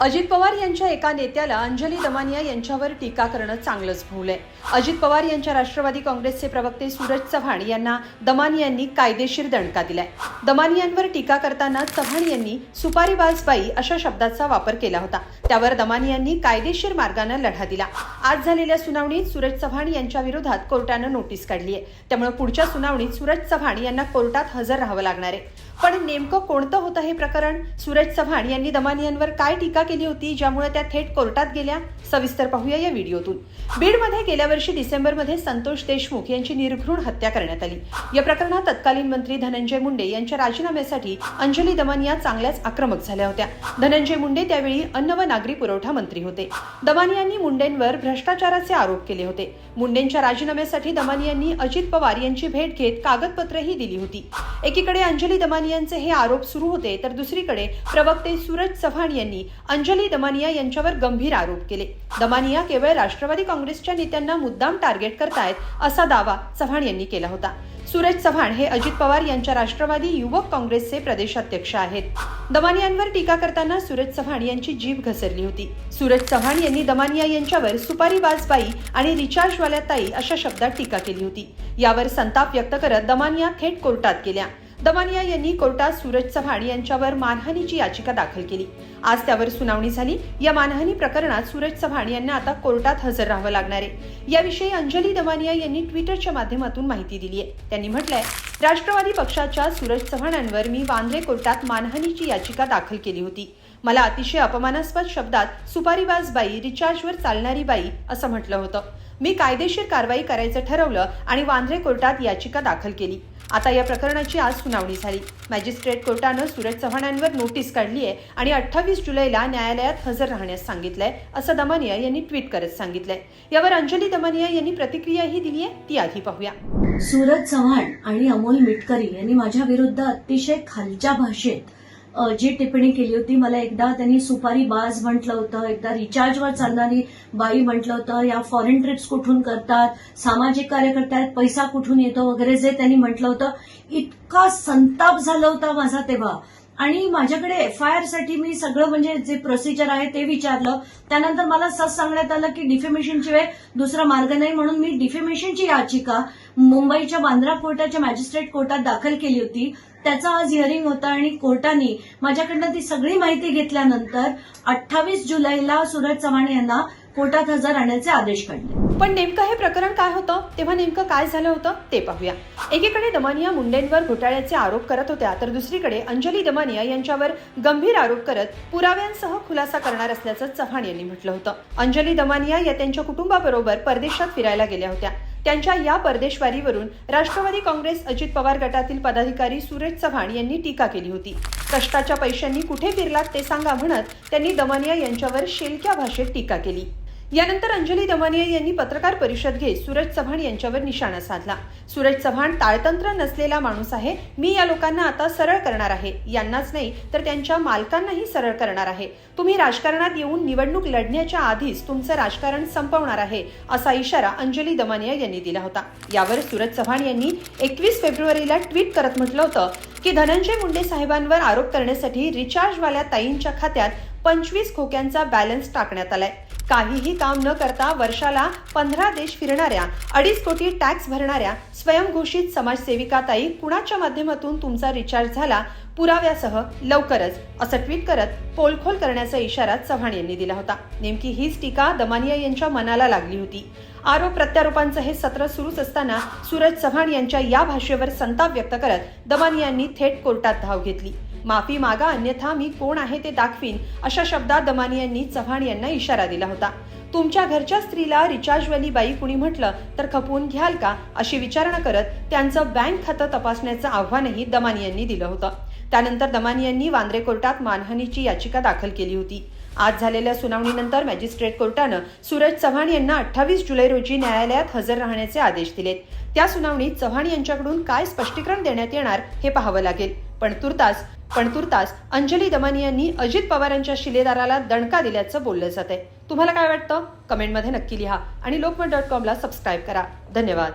अजित पवार यांच्या एका नेत्याला अंजली दमानिया यांच्यावर टीका करणं चांगलंच भूल आहे. अजित पवार यांच्या राष्ट्रवादी काँग्रेसचे प्रवक्ते सूरज चव्हाण यांना दमानियांनी कायदेशीर दणका दिलाय. दमानियांवर टीका करताना चव्हाण यांनी सुपारी बाई अशा शब्दाचा वापर केला होता. त्यावर दमानियांनी कायदेशीर मार्गानं लढा दिला. आज झालेल्या सुनावणीत सूरज चव्हाण यांच्या विरोधात कोर्टानं नोटीस काढली आहे. त्यामुळे पुढच्या सुनावणीत सूरज चव्हाण यांना कोर्टात हजर राहावं लागणार आहे. पण नेमकं कोणतं होतं हे प्रकरण? सूरज चव्हाण यांनी दमानियांवर काय टीका केली होती ज्यामुळे त्या थेट कोर्टात गेल्या. सविस्तर पाहूया या व्हिडिओतून. बीडमध्ये गेल्या वर्षी डिसेंबरमध्ये संतोष देशमुख यांची निर्घृण हत्या करण्यात आली. या प्रकरणात तत्कालीन मंत्री धनंजय मुंडे यांच्या राजीनाम्यासाठी अंजली दमन या चांगल्याच आक्रमक झाल्या होत्या. धनंजय मुंडे त्यावेळी अन्न व नागरी पुरवठा मंत्री होते. दमानी यांनी मुंडेंवर भ्रष्टाचाराचे आरोप केले होते. मुंडेंच्या राजीनाम्यासाठी दमानी यांनी अजित पवार यांची भेट घेत कागदपत्रही दिली होती. एकीकडे अंजली दमानी यांचे हे आरोप सुरू होते तर दुसरीकडे प्रवक्ते सूरज चव्हाण यांनी अंजली दमानिया यांच्यावर गंभीर आरोप केले. दमानिया केवळ राष्ट्रवादी काँग्रेसच्या नेत्यांना मुद्दाम टार्गेट करतायत असा दावा चव्हाण यांनी केला होता. सुरेश चव्हाण हे अजित पवार यांच्या राष्ट्रवादी युवक काँग्रेसचे प्रदेशाध्यक्ष आहेत. दमानियांवर टीका करताना सूरज चव्हाण यांची जीभ घसरली होती. सूरज चव्हाण यांनी दमानिया यांच्यावर सुपारी वाजबाई आणि रिचार्जवाल्या ताई अशा शब्दात टीका केली होती. यावर संताप व्यक्त करत दमानिया थेट कोर्टात गेल्या. दमानिया यांनी कोर्टात सूरज चव्हाण यांच्यावर मानहानीची याचिका दाखल केली. आज त्यावर सुनावणी झाली. या मानहानी प्रकरणात सूरज चव्हाण यांना आता कोर्टात हजर राहावं लागणार आहे. याविषयी अंजली दमानिया यांनी ट्विटरच्या माध्यमातून माहिती दिली आहे. त्यांनी म्हटलंय राष्ट्रवादी पक्षाच्या सूरज चव्हाणांवर मी वांद्रे कोर्टात मानहानीची याचिका दाखल केली होती. मला अतिशय अपमानास्पद शब्दात सुपारीबाज बाई रिचार्जवर चालणारी बाई असं म्हटलं होतं. मी कायदेशीर कारवाई करायचं ठरवलं आणि वांद्रे कोर्टात याचिका दाखल केली. आता या प्रकरणाची आज सुनावणी झाली. मॅजिस्ट्रेट कोर्टानं सूरज चव्हाणांवर नोटीस काढली आहे आणि अठ्ठावीस जुलैला न्यायालयात हजर राहण्यास सांगितलंय असं दमानिया यांनी ट्विट करत सांगितलंय. यावर अंजली दमानिया यांनी प्रतिक्रियाही दिली आहे. ती आधी पाहूया. सूरज चव्हाण आणि अमोल मिटकरी यांनी माझ्या विरुद्ध अतिशय खालच्या भाषेत जी टिप्पणी केली होती. मला एकदा त्यांनी सुपारी बाज म्हटलं होतं एकदा रिचार्जवर चालणारी बाई म्हटलं होतं या फॉरेन ट्रिप्स कुठून करतात सामाजिक कार्य करतात पैसा कुठून येतो वगैरे जे त्यांनी म्हटलं होतं. इतका संताप झाला होता माझा तेव्हा. आणि माझ्याकडे एफ आय आरसाठी मी सगळं म्हणजे जे प्रोसिजर आहे ते विचारलं. त्यानंतर मला सस सांगण्यात आलं की डिफेमेशनची वेळ दुसरा मार्ग नाही म्हणून मी डिफेमेशनची याचिका मुंबईच्या बांद्रा कोर्टाच्या मॅजिस्ट्रेट कोर्टात दाखल केली होती. त्याचा आज हिअरिंग होता आणि कोर्टाने माझ्याकडनं ती सगळी माहिती घेतल्यानंतर अठ्ठावीस जुलैला सूरज चव्हाण यांना कोर्टात हजर राहण्याचे आदेश काढले. पण नेमकं हे प्रकरण काय होतं? तेव्हा नेमकं काय झालं होतं? ते पाहूया. एकीकडे दमानिया मुंडेंवर घोटाळ्याचे आरोप करत होत्या तर दुसरीकडे अंजली दमानिया यांच्यावर गंभीर आरोप करत पुराव्यांसह खुलासा करणार असल्याचं चव्हाण यांनी म्हटलं होतं. अंजली दमानिया या त्यांच्या कुटुंबाबरोबर परदेशात फिरायला गेल्या होत्या. त्यांच्या या परदेशवारीवरून राष्ट्रवादी काँग्रेस अजित पवार गटातील पदाधिकारी सुरेश चव्हाण यांनी टीका केली होती. कष्टाच्या पैशांनी कुठे फिरलात ते सांगा म्हणत त्यांनी दमानिया यांच्यावर शेलक्या भाषेत टीका केली. यानंतर अंजली दमानिया यांनी पत्रकार परिषद घेत सूरज चव्हाण यांच्यावर निशाणा साधला. सूरज चव्हाण ताळतंत्र नसलेला माणूस आहे. मी या लोकांना आता सरळ करणार आहे. यांनाच नाही तर त्यांच्या मालकांनाही सरळ करणार आहे. तुम्ही राजकारणात येऊन निवडणूक लढण्याच्या आधीच तुमचं राजकारण संपवणार आहे असा इशारा अंजली दमानिया यांनी दिला होता. यावर सूरज चव्हाण यांनी एकवीस फेब्रुवारीला ट्विट करत म्हटलं होतं की धनंजय मुंडे साहेबांवर आरोप करण्यासाठी रिचार्जवाल्या ताईंच्या खात्यात पंचवीस खोक्यांचा बॅलन्स टाकण्यात आलाय. काहीही काम न करता वर्षाला पंधरा देश फिरणाऱ्या अडीच कोटी टॅक्स भरणाऱ्या स्वयंघोषित समाजसेविका ताई कुणाच्या माध्यमातून तुमचा रिचार्ज झाला. पुराव्यासह लवकरच असं ट्विट करत पोलखोल करण्याचा इशारा चव्हाण यांनी दिला होता. नेमकी हीच टीका दमानिया यांच्या मनाला लागली होती. आरोप प्रत्यारोपांचं हे सत्र सुरूच असताना सूरज चव्हाण यांच्या या भाषेवर संताप व्यक्त करत दमानियांनी थेट कोर्टात धाव घेतली. माफी मागा अन्यथा मी कोण आहे ते दाखवीन अशा शब्दात दमानी यांनी चव्हाण यांना इशारा दिला होता. तुमच्या घरच्या स्त्रीला रिचार्जवाली बाई कुणी म्हटलं तर खपवून घ्याल का अशी विचारणा करत त्यांचं बँक खातं तपासण्याचं आव्हानही दमानी यांनी दिलं होतं. त्यानंतर दमानी यांनी वांद्रे कोर्टात मानहानीची याचिका दाखल केली होती. आज झालेल्या सुनावणीनंतर मॅजिस्ट्रेट कोर्टानं सूरज चव्हाण यांना अठ्ठावीस जुलै रोजी न्यायालयात हजर राहण्याचे आदेश दिलेत. त्या सुनावणीत चव्हाण यांच्याकडून काय स्पष्टीकरण देण्यात येणार हे पाहावं लागेल. पण तुर्तास पण तुर्तास अंजली दमानी यांनी अजित पवारांच्या शिलेदाराला दणका दिल्याचं बोललं जात आहे तुम्हाला काय वाटतं? कमेंटमध्ये नक्की लिहा आणि लोकमत डॉट कॉमला सबस्क्राईब करा. धन्यवाद.